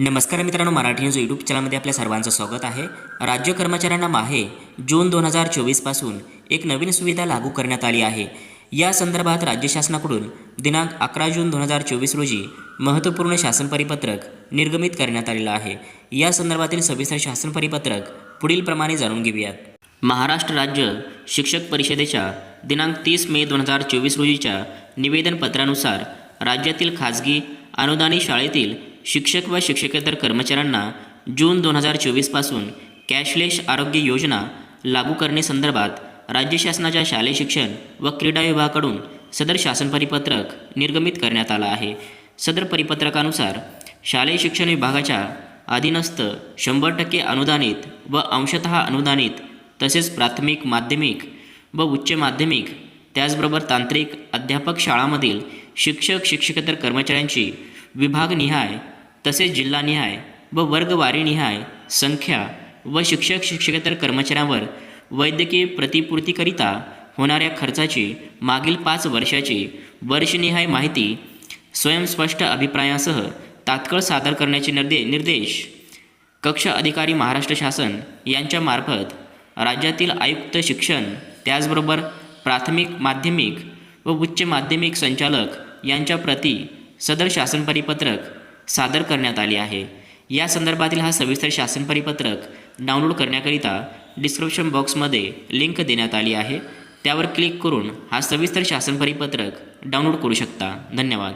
नमस्कार मित्रांनो Marathi news YouTube चॅनलमध्ये आपल्या सर्वांचं स्वागत आहे. राज्य कर्मचाऱ्यांना माहे जून दोन हजार चोवीसपासून एक नवीन सुविधा लागू करण्यात आली आहे. या संदर्भात राज्य शासनाकडून दिनांक अकरा जून दोन हजार चोवीस रोजी महत्त्वपूर्ण शासन परिपत्रक निर्गमित करण्यात आलेलं आहे. या संदर्भातील सविस्तर शासन परिपत्रक पुढीलप्रमाणे जाणून घेऊयात. महाराष्ट्र राज्य शिक्षक परिषदेच्या दिनांक तीस मे दोन हजार चोवीस रोजीच्या निवेदनपत्रानुसार राज्यातील खाजगी अनुदानित शाळेतील शिक्षक व शिक्षकेतर कर्मचाऱ्यांना जून दोन हजार चोवीसपासून कॅशलेस आरोग्य योजना लागू करणे संदर्भात राज्य शासनाच्या शालेय शिक्षण व क्रीडा विभागाकडून सदर शासन परिपत्रक निर्गमित करण्यात आलं आहे. सदर परिपत्रकानुसार शालेय शिक्षण विभागाच्या अधीनस्थ शंभर टक्के अनुदानित व अंशतः अनुदानित तसेच प्राथमिक माध्यमिक व उच्च माध्यमिक त्याचबरोबर तांत्रिक अध्यापक शाळांमधील शिक्षक शिक्षकेतर कर्मचाऱ्यांची विभागनिहाय तसेच जिल्हानिहाय व वर्गवारीनिहाय संख्या व शिक्षक शिक्षकेतर कर्मचाऱ्यांवर वैद्यकीय प्रतिपूर्तीकरिता होणाऱ्या खर्चाची मागील पाच वर्षाची वर्षनिहाय माहिती स्वयंस्पष्ट अभिप्रायासह तात्काळ सादर करण्याचे निर्दे निर्देश कक्ष अधिकारी महाराष्ट्र शासन यांच्यामार्फत राज्यातील आयुक्त शिक्षण त्याचबरोबर प्राथमिक माध्यमिक व उच्च माध्यमिक संचालक यांच्या प्रती सदर शासन परिपत्रक सादर करण्यात आले आहे. या संदर्भातील हा सविस्तर शासन परिपत्रक डाउनलोड करण्याकरिता डिस्क्रिप्शन बॉक्समध्ये लिंक देण्यात आली आहे. त्यावर क्लिक करून हा सविस्तर शासन परिपत्रक डाउनलोड करू शकता. धन्यवाद.